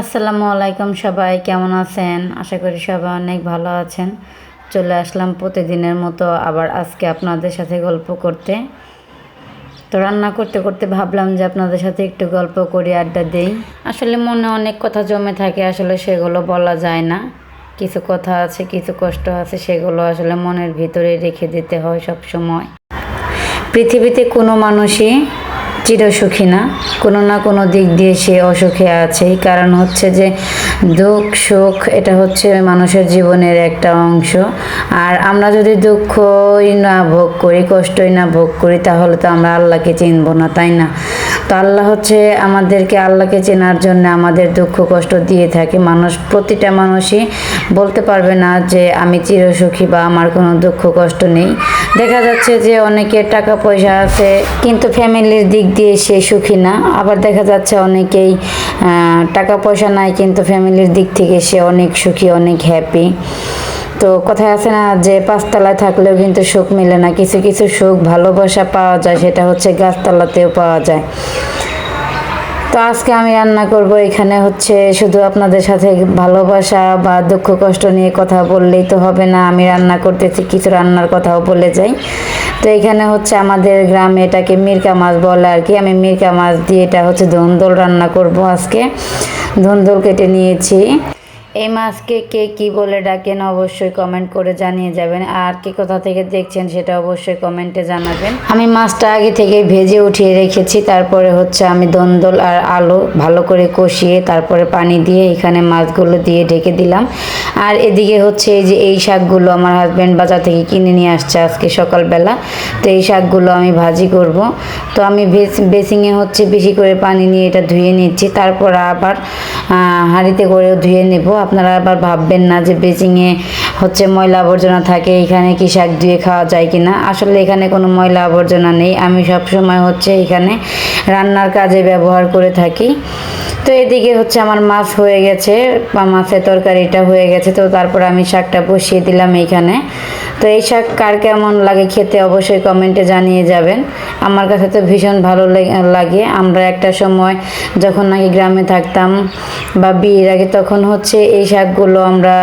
আসসালামু আলাইকুম সবাই, কেমন আছেন? আশা করি সবাই অনেক ভালো আছেন। চলে আসলাম প্রতিদিনের মতো আবার আজকে আপনাদের সাথে গল্প করতে। তো রান্না করতে করতে ভাবলাম যে আপনাদের সাথে একটু গল্প করি, আড্ডা দেই। আসলে মনে অনেক কথা জমে থাকে, আসলে সেগুলো বলা যায় না। কিছু কথা আছে, কিছু কষ্ট আছে, সেগুলো আসলে মনের ভিতরে রেখে দিতে হয় সব সময় পৃথিবীতে কোনো মানুষই চিরসুখী না। কোনো না কোনো দিক দিয়ে সে অসুখে আছে। কারণ হচ্ছে যে দুঃখ, সুখ, এটা হচ্ছে মানুষের জীবনের একটা অংশ। আর আমরা যদি দুঃখই না ভোগ করি, কষ্টই না ভোগ করি, তাহলে তো আমরা আল্লাহকে চিনব না, তাই না? তো আল্লাহ হচ্ছে আমাদেরকে আল্লাহকে চেনার জন্য আমাদের দুঃখ, কষ্ট দিয়ে থাকে। মানুষ, প্রতিটা মানুষই বলতে পারবে না যে আমি চিরসুখী বা আমার কোনো দুঃখ, কষ্ট নেই। দেখা যাচ্ছে যে অনেকের টাকা পয়সা আছে, কিন্তু ফ্যামিলির দিক দিয়ে সে সুখী না। আবার দেখা যাচ্ছে অনেকেই টাকা পয়সা নাই, কিন্তু ফ্যামিলির দিক থেকে সে অনেক সুখী, অনেক হ্যাপি তো কথায় আছে না যে, পাঁচতলায় থাকলেও কিন্তু সুখ মেলে না। কিছু কিছু সুখ ভালোবাসা পাওয়া যায়, সেটা হচ্ছে গাছতলাতেও পাওয়া যায়। তো আজকে আমি রান্না করব এখানে হচ্ছে শুধু আপনাদের সাথে ভালোবাসা বা দুঃখ কষ্ট নিয়ে কথা বললেই তো হবে না। আমি রান্না করতেছি, কিছু রান্নার কথাও বলে যাই। তো এখানে হচ্ছে আমাদের গ্রামে এটাকে মিরকা মাছ বলে আর কি। আমি মিরকা মাছ দিয়ে এটা হচ্ছে ধুন্দল রান্না করব আজকে। ধুন্দল কেটে নিয়েছি। এই মাছকে কে কি বলে ডাকেন অবশ্যই কমেন্ট করে জানিয়ে যাবেন। আর কে কোথা থেকে দেখছেন সেটা অবশ্যই কমেন্টে জানাবেন। আমি মাছটা আগে থেকে ভেজে উঠিয়ে রেখেছি, তারপরে হচ্ছে আমি দন্দল আর আলু ভালো করে কষিয়ে তারপরে পানি দিয়ে এখানে মাছগুলো দিয়ে ঢেকে দিলাম। আর এদিকে হচ্ছে এই যে এই শাকগুলো আমার হাজব্যান্ড বাজার থেকে কিনে নিয়ে আসছে আজকে সকালবেলা। তো এই শাকগুলো আমি ভাজি করব। তো আমি বেস- বেসিংয়ে হচ্ছে বেশি করে পানি নিয়ে এটা ধুয়ে নিচ্ছি, তারপর আবার হাঁড়িতে করেও ধুয়ে নেব। আপনারা আবার ভাববেন না যে বেজিংয়ে হচ্ছে ময়লা আবর্জনা থাকে, এখানে কি শাক দিয়ে খাওয়া যায় কি না আসলে এখানে কোনো ময়লা আবর্জনা নেই। আমি সবসময় হচ্ছে এখানে রান্নার কাজে ব্যবহার করে থাকি। তো এদিকে হচ্ছে আমার মাছ হয়ে গেছে, বা মাছের তরকারিটা হয়ে গেছে, তো তারপর আমি শাকটা বসিয়ে দিলাম এইখানে তো এই শাক কার কেমন লাগে খেতে অবশ্যই কমেন্টে জানিয়ে যাবেন। আমার কাছে তো ভীষণ ভালো লাগে। আমরা একটা সময় যখন নাকি গ্রামে থাকতাম বা বিয়ের আগে তখন হচ্ছে এই শাকগুলো আমরা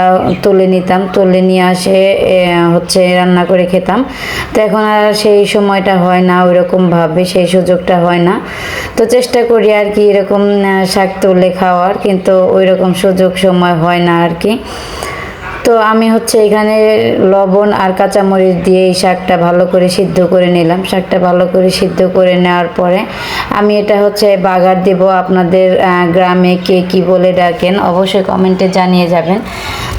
তুলে নিতাম, তুলে নিয়ে আসে হচ্ছে রান্না করে খেতাম। তো এখন আর সেই সময়টা হয় না ওইরকমভাবে, সেই সুযোগটা হয় না। তো চেষ্টা করি আর কি এরকম শাক তুলে খাওয়ার, কিন্তু ওই রকম সুযোগ সময় হয় না আর কি। তো আমি হচ্ছে এখানে লবণ আর কাঁচামরিচ দিয়ে এই শাকটা ভালো করে সিদ্ধ করে নিলাম। শাকটা ভালো করে সিদ্ধ করে নেওয়ার পরে আমি এটা হচ্ছে বাগার দেব। আপনাদের গ্রামে কে কি বলে ডাকেন, অবশ্যই কমেন্টে জানিয়ে যাবেন।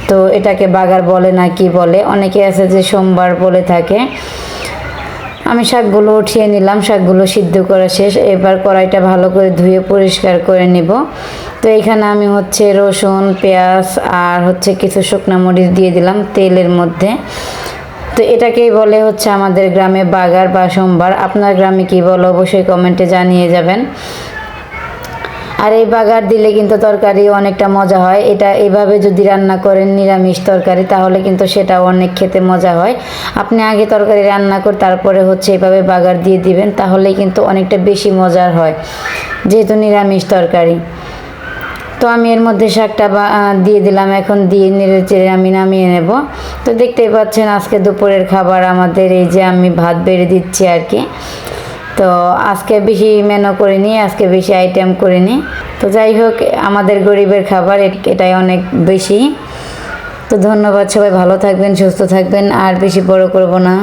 তো এটাকে বাগার বলে না কি বলে? অনেকে আছে যে সোমবার বলে থাকে। আমি শাকগুলো উঠিয়ে নিলাম, শাকগুলো সিদ্ধ করা শেষ। এবার কড়াইটা ভালো করে ধুয়ে পরিষ্কার করে নিব। তো এখানে আমি হচ্ছে রসুন, পেঁয়াজ আর হচ্ছে কিছু শুকনো মরিচ দিয়ে দিলাম তেলের মধ্যে। তো এটাকেই বলে হচ্ছে আমাদের গ্রামে বাগার বা সোমবার। আপনার গ্রামে কী বলো, অবশ্যই কমেন্টে জানিয়ে যাবেন। আর এই বাগার দিলে কিন্তু তরকারি অনেকটা মজা হয়। এটা এভাবে যদি রান্না করেন নিরামিষ তরকারি, তাহলে কিন্তু সেটা অনেক খেতে মজা হয়। আপনি আগে তরকারি রান্না করে তারপরে হচ্ছে এভাবে বাগার দিয়ে দিবেন তাহলে কিন্তু অনেকটা বেশি মজার হয়, যেহেতু নিরামিষ তরকারি। তো আমি এর মধ্যে শাকটা দিয়ে দিলাম। এখন দিয়ে নেড়ে চেড়ে আমি নামিয়ে নেব। তো দেখতেই পাচ্ছেন আজকে দুপুরের খাবার আমাদের, এই যে আমি ভাত বেড়ে দিচ্ছি আর কি। তো আজকে বেশি মেনু করিনি আজকে বেশি আইটেম করিনি তো যাই হোক, আমাদের গরিবের খাবার এটাই অনেক বেশি। তো ধন্যবাদ সবাই, ভালো থাকবেন, সুস্থ থাকবেন, আর বেশি বড় করব না।